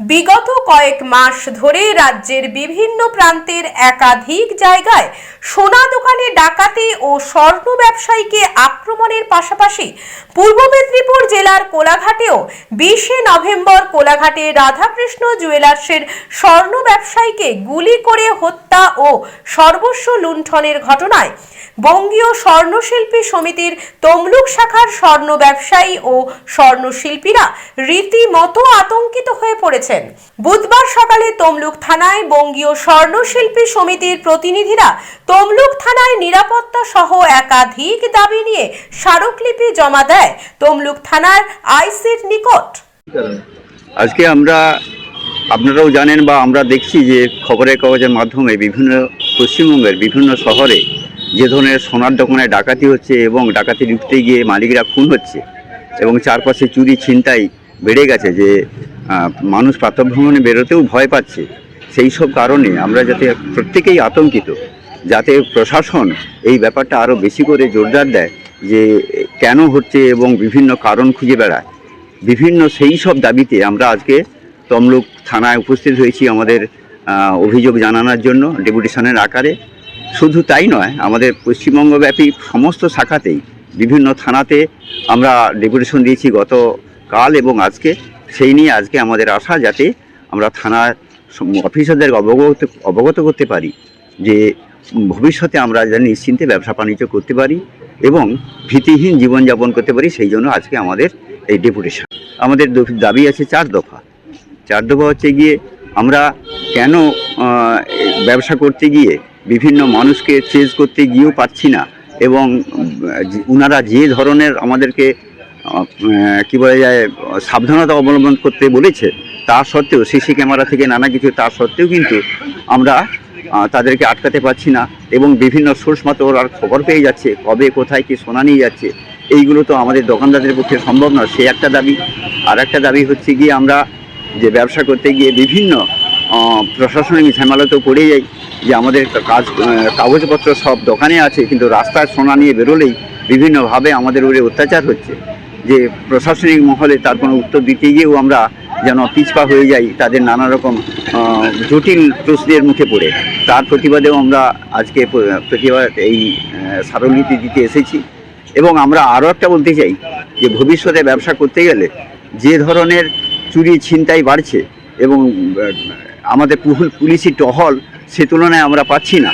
বিগত কয়েক মাস ধরে রাজ্যের বিভিন্ন প্রান্তের একাধিক জায়গায় সোনা দোকানে ডাকাতি ও স্বর্ণ ব্যবসায়ীকে আক্রমণের পাশাপাশি পূর্ব মেদিনীপুর জেলার কোলাঘাটেও বিশে নভেম্বর কোলাঘাটে রাধাকৃষ্ণ জুয়েলার্সের স্বর্ণ ব্যবসায়ীকে গুলি করে হত্যা ও সর্বস্ব লুণ্ঠনের ঘটনায় বঙ্গীয় স্বর্ণশিল্পী সমিতির তমলুক শাখার স্বর্ণ ব্যবসায়ী ও স্বর্ণশিল্পীরা রীতিমতো আতঙ্কিত হয়ে পড়েছেন বুধবার সকালে তমলুক থানায় বঙ্গীয় স্বর্ণশিল্পী সমিতির প্রতিনিধিরা তমলুক থানায় নিরাপত্তা সহ একাধিক দাবি নিয়ে স্মারকলিপি জমা দেয় তমলুক থানার আইসির নিকট। আজকে আমরা, আপনারাও জানেন বা আমরা দেখছি যে খবরের কাগজের মাধ্যমে বিভিন্ন পশ্চিমবঙ্গের বিভিন্ন শহরে যে ধরনের সোনার দোকানে ডাকাতি হচ্ছে এবং ডাকাতি লুটতে গিয়ে মালিকরা খুন হচ্ছে এবং চারপাশে চুরি ছিনতাই বেড়ে গেছে যে মানুষ প্রাতঃভ্রমণে বেরোতেও ভয় পাচ্ছে। সেই সব কারণে আমরা যাতে প্রত্যেকেই আতঙ্কিত, যাতে প্রশাসন এই ব্যাপারটা আরও বেশি করে জোরদার দেয় যে, কেন হচ্ছে এবং বিভিন্ন কারণ খুঁজে বেড়ায়। বিভিন্ন সেই সব দাবিতে আমরা আজকে তমলুক থানায় উপস্থিত হয়েছি আমাদের অভিযোগ জানানোর জন্য ডেপুটেশনের আকারে। শুধু তাই নয়, আমাদের পশ্চিমবঙ্গব্যাপী সমস্ত শাখাতেই বিভিন্ন থানাতে আমরা ডেপুটেশন দিয়েছি গত কাল এবং আজকে। সেই নিয়ে আজকে আমাদের আশা যাতে আমরা থানার অফিসারদের অবগত অবগত করতে পারি যে ভবিষ্যতে আমরা যেন নিশ্চিন্তে ব্যবসা বাণিজ্য করতে পারি এবং ভীতিহীন জীবনযাপন করতে পারি, সেই জন্য আজকে আমাদের এই ডেপুটেশন। আমাদের দাবি আছে চার দফা। চার দফা হচ্ছে গিয়ে আমরা কেন ব্যবসা করতে গিয়ে বিভিন্ন মানুষকে চেজ করতে গিয়েও পাচ্ছি না এবং ওনারা যে- ধরনের আমাদেরকে কি বলা যায় সাবধানতা অবলম্বন করতে বলেছে। তা সত্ত্বেও সিসি ক্যামেরা থেকে নানা কিছু, তা সত্ত্বেও কিন্তু আমরা তাদেরকে আটকাতে পারছি না এবং বিভিন্ন সোর্স মতো ওরা খবর পেয়ে যাচ্ছে, কবে, কোথায়, কি সোনা নিয়ে যাচ্ছে। এইগুলো তো আমাদের দোকানদারদের পক্ষে সম্ভব নয়, সে একটা দাবি। আর একটা দাবি হচ্ছে গিয়ে আমরা যে ব্যবসা করতে গিয়ে বিভিন্ন প্রশাসনিক ঝামেলাতেও পড়ে যাই, যে আমাদের কাজ কাগজপত্র সব দোকানে আছে, কিন্তু রাস্তায় সোনা নিয়ে বেরোলেই বিভিন্নভাবে আমাদের উপরে অত্যাচার হচ্ছে। যে প্রশাসনিক মহলে তার কোনো উত্তর দিতে গিয়েও আমরা যেন পিছপা হয়ে যাই তাদের নানা রকম জটিল প্রশ্নের মুখে পড়ে। তার প্রতিবাদেও আমরা আজকে প্রতিবাদ এই আহ, দিতে এসেছি। এবং আমরা আরও একটা বলতে চাই যে ভবিষ্যতে ব্যবসা করতে গেলে যে ধরনের চুরি ছিনতাই বাড়ছে এবং আমাদের পুলিশি টহল সে তুলনায় আমরা পাচ্ছি না।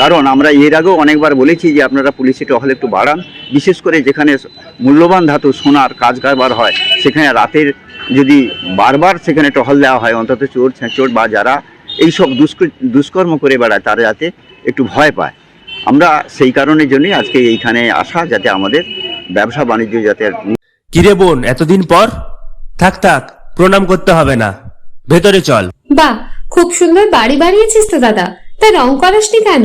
কারণ আমরা এর আগেও অনেকবার বলেছি যে আপনারা পুলিশি টহল একটু বাড়ান বিশেষ করে যেখানে মূল্যবান ধাতু সোনার কাজ কারবার হয় সেখানে রাতের যদি বারবার সেখানে টহল দেওয়া হয় অন্তত চোর ছেঁচোর বা যারা এইসব দুষ্কৃ দুষ্কর্ম করে বেড়ায় তারা যাতে একটু ভয় পায়। আমরা সেই কারণের জন্যই আজকে এইখানে আসা যাতে আমাদের ব্যবসা বাণিজ্য যাতে আর কিরে বোন এতদিন পর? থাক থাক প্রণাম করতে হবে না। ভেতরে চল। বাহ খুব সুন্দর বাড়ি বানিয়েছিস তো দাদা। তা রং করাসনি কেন?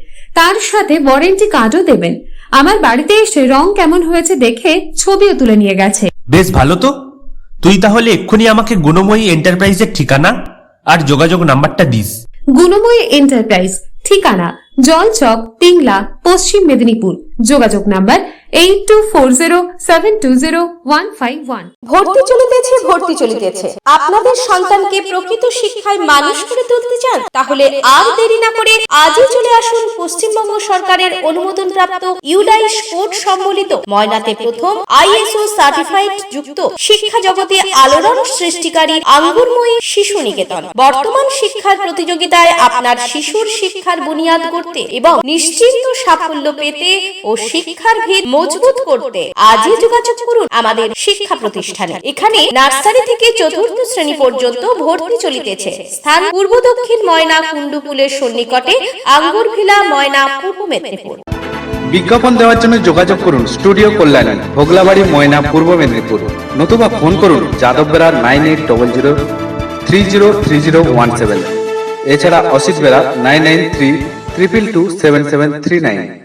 তার সাথে ওয়ারেন্টি কার্ডও দেবেন। আমার বাড়িতে এসে রং কেমন হয়েছে দেখে ছবিও তুলে নিয়ে গেছে। বেশ ভালো তো। তুই তাহলে এক্ষুনি আমাকে গুণময়ী এন্টারপ্রাইজের ঠিকানা আর যোগাযোগ নাম্বারটা দিস। গুণময়ী এন্টারপ্রাইজ ঠিকানা জলচক টিংলা পশ্চিম মেদিনীপুর। যোগাযোগ নাম্বার ভর্তি চলিতেছে ভর্তি চলিতেছে। আপনাদের সন্তানকে প্রকৃত শিক্ষায় মানুষ করে তুলতে চান, তাহলে আর দেরি না করে আজই চলে আসুন পশ্চিমবঙ্গ সরকারের অনুমোদন প্রাপ্ত ইউডাইস কোড সম্বলিত ময়নাতে প্রথম আইএসও সার্টিফাইড যুক্ত শিক্ষা জগতে আলোড়ন সৃষ্টিকারী আঙ্গুরময়ী শিশু নিকেতন। বর্তমান শিক্ষার প্রতিযোগিতায় আপনার শিশুর শিক্ষার বুনিয়াদ করতে এবং নিশ্চিন্ত সাফল্য পেতে ও শিক্ষার ভিত মজবুত করতে। আজই যোগাযোগ করুন আমাদের শিক্ষা প্রতিষ্ঠানে। এখানে নার্সারি থেকে চতুর্থ শ্রেণি পর্যন্ত ভর্তি চলিতেছে। স্থান পূর্ব দক্ষিণ ময়না কুণ্ডুপুলের সন্নিকটে আঙ্গুর ভিলা ময়না পূর্ব মেদিনীপুর। বিজ্ঞাপন দেওয়ার জন্য যোগাযোগ করুন স্টুডিও কল্যাণী, ভোগলাবাড়ি ময়না পূর্ব মেদিনীপুর। নতুবা ফোন করুন যাদব বেড়ার nine eight double zero three zero three zero one seven. এছাড়া Asit Bera nine nine three triple two seven seven three nine.